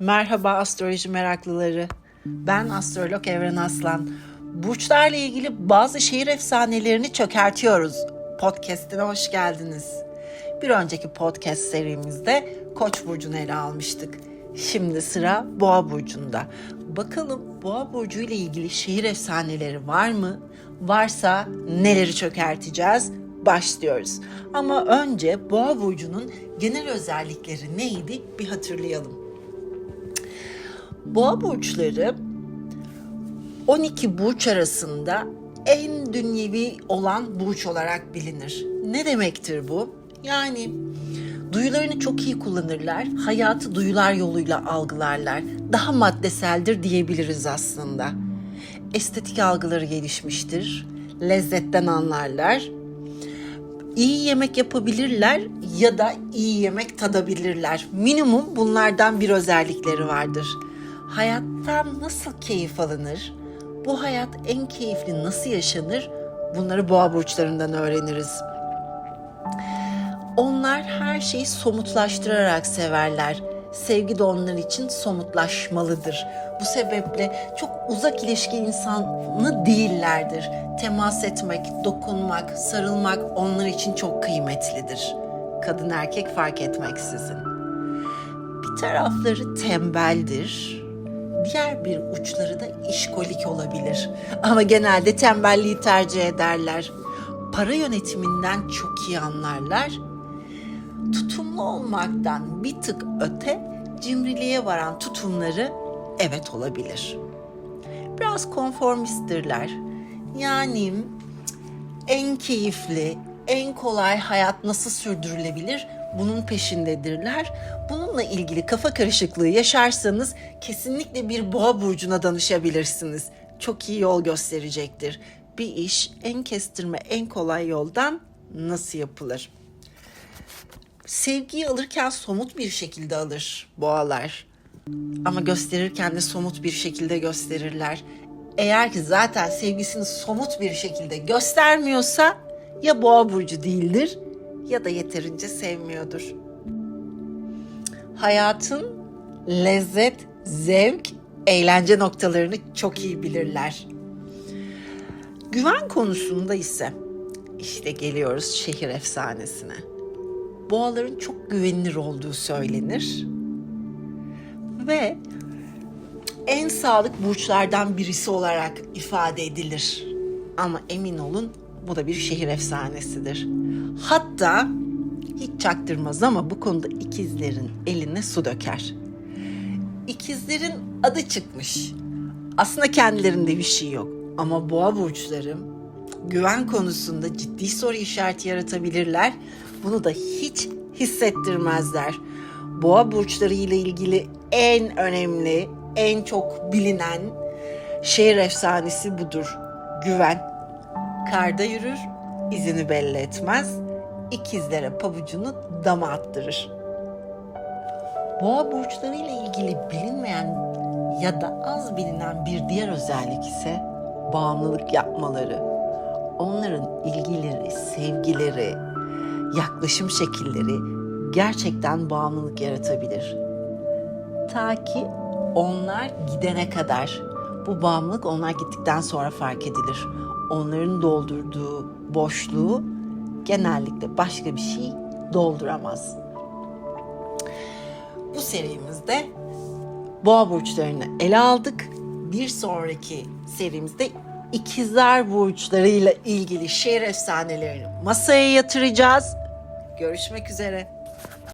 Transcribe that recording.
Merhaba astroloji meraklıları. Ben astrolog Evren Aslan. Burçlarla ilgili bazı şehir efsanelerini çökertiyoruz. Podcast'ine hoş geldiniz. Bir önceki podcast serimizde Koç burcunu ele almıştık. Şimdi sıra Boğa burcunda. Bakalım Boğa burcu ile ilgili şehir efsaneleri var mı? Varsa neleri çökerteceğiz? Başlıyoruz. Ama önce Boğa burcunun genel özellikleri neydi bir hatırlayalım. Boğa burçları 12 burç arasında en dünyevi olan burç olarak bilinir. Ne demektir bu? Yani duyularını çok iyi kullanırlar, hayatı duyular yoluyla algılarlar. Daha maddeseldir diyebiliriz aslında. Estetik algıları gelişmiştir, lezzetten anlarlar. İyi yemek yapabilirler ya da iyi yemek tadabilirler. Minimum bunlardan bir özellikleri vardır. Hayattan nasıl keyif alınır? Bu hayat en keyifli nasıl yaşanır? Bunları boğa burçlarından öğreniriz. Onlar her şeyi somutlaştırarak severler. Sevgi de onlar için somutlaşmalıdır. Bu sebeple çok uzak ilişki insanı değillerdir. Temas etmek, dokunmak, sarılmak onlar için çok kıymetlidir. Kadın erkek fark etmeksizin. Bir tarafları tembeldir. Diğer bir uçları da işkolik olabilir. Ama genelde tembelliği tercih ederler. Para yönetiminden çok iyi anlarlar. Tutumlu olmaktan bir tık öte cimriliğe varan tutumları evet olabilir. Biraz konformisttirler. Yani en keyifli, en kolay hayat nasıl sürdürülebilir bunun peşindedirler. Bununla ilgili kafa karışıklığı yaşarsanız kesinlikle bir boğa burcuna danışabilirsiniz. Çok iyi yol gösterecektir. Bir iş en kestirme, en kolay yoldan nasıl yapılır? Sevgiyi alırken somut bir şekilde alır boğalar. Ama gösterirken de somut bir şekilde gösterirler. Eğer ki zaten sevgisini somut bir şekilde göstermiyorsa ya boğa burcu değildir ya da yeterince sevmiyordur. Hayatın lezzet, zevk, eğlence noktalarını çok iyi bilirler. Güven konusunda ise işte geliyoruz şehir efsanesine. Boğaların çok güvenilir olduğu söylenir. Ve en sağlık burçlardan birisi olarak ifade edilir. Ama emin olun bu da bir şehir efsanesidir. Hatta hiç çaktırmaz ama bu konuda ikizlerin eline su döker. İkizlerin adı çıkmış. Aslında kendilerinde bir şey yok. Ama boğa burçları güven konusunda ciddi soru işareti yaratabilirler. Bunu da hiç hissettirmezler. Boğa burçları ile ilgili en önemli, en çok bilinen şehir efsanesi budur. Güven. Karda yürür, izini belli etmez. İkizlere pabucunu dama attırır. Boğa burçları ile ilgili bilinmeyen ya da az bilinen bir diğer özellik ise bağımlılık yapmaları. Onların ilgileri, sevgileri, yaklaşım şekilleri gerçekten bağımlılık yaratabilir. Ta ki onlar gidene kadar. Bu bağımlılık onlar gittikten sonra fark edilir. Onların doldurduğu boşluğu genellikle başka bir şey dolduramaz. Bu serimizde boğa burçlarını ele aldık. Bir sonraki serimizde ikizler burçlarıyla ilgili şehir efsanelerini masaya yatıracağız. Görüşmek üzere.